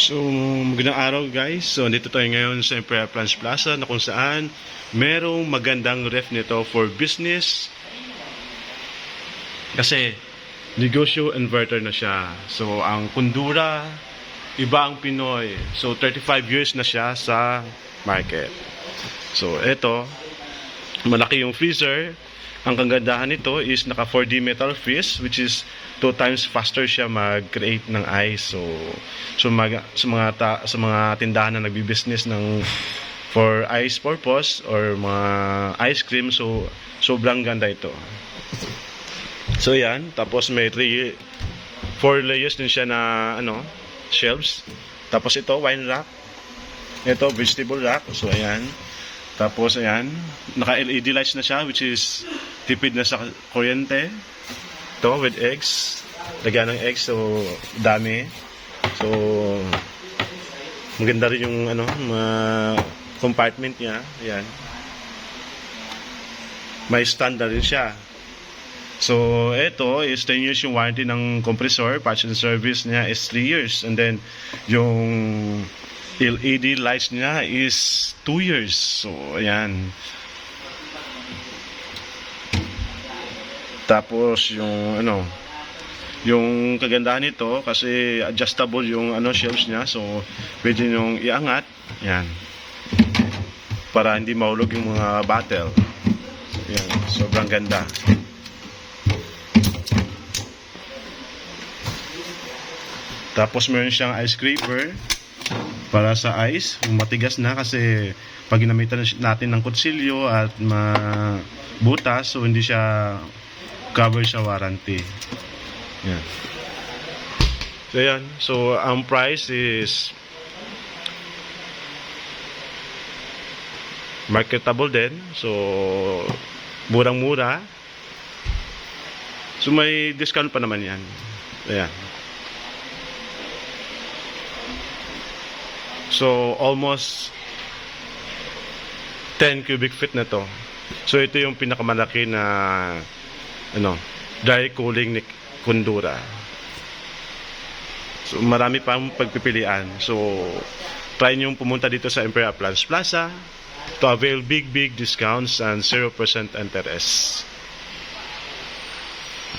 So, magandang araw guys. So, dito tayo ngayon sa Imperial Plans Plaza na kung saan merong magandang ref nito for business. Kasi, negosyo inverter na siya. So, ang Kundura, iba ang Pinoy. So, 35 years na siya sa market. So, eto, malaki yung freezer. Ang kagandahan nito is naka 4D metal freeze which is two times faster siya mag-create ng ice. So so mag, sa mga ta, sa mga tindahan na nagbi-business ng for ice purpose or mga ice cream so sobrang ganda ito. So yan, tapos may three four layers din siya na ano, shelves. Tapos ito wine rack. Ito vegetable rack. So ayan. Tapos ayan, naka LED lights na siya which is tipid na sa kuryente. Ito with eggs. Lagyan ng eggs so dami. So maganda rin yung ano, mga compartment niya. Ayan. May stand na rin siya. So, ito is 10 years yung warranty ng compressor. Parts and service niya is 3 years. And then, yung LED lights niya is 2 years. So, ayan. Tapos, yung ano, yung kagandahan nito kasi adjustable yung ano shelves niya. So, pwede nyo iangat. Yan. Para hindi mahulog yung mga bottle. Yan. Sobrang ganda. Tapos meron siyang ice scraper para sa ice. Matigas na kasi pag ginamitan natin ng kutsilyo at mabutas so hindi siya cover sa warranty. Yan. So yan. So ang price is marketable din. So murang-mura. So may discount pa naman yan. Ayan. So, almost 10 cubic feet na to. So, ito yung pinakamalaki na ano, dry cooling ni Kundura. So, marami pang pagpipilian. So, try nyo pumunta dito sa Imperial Plans Plaza to avail big, big discounts and 0% interest.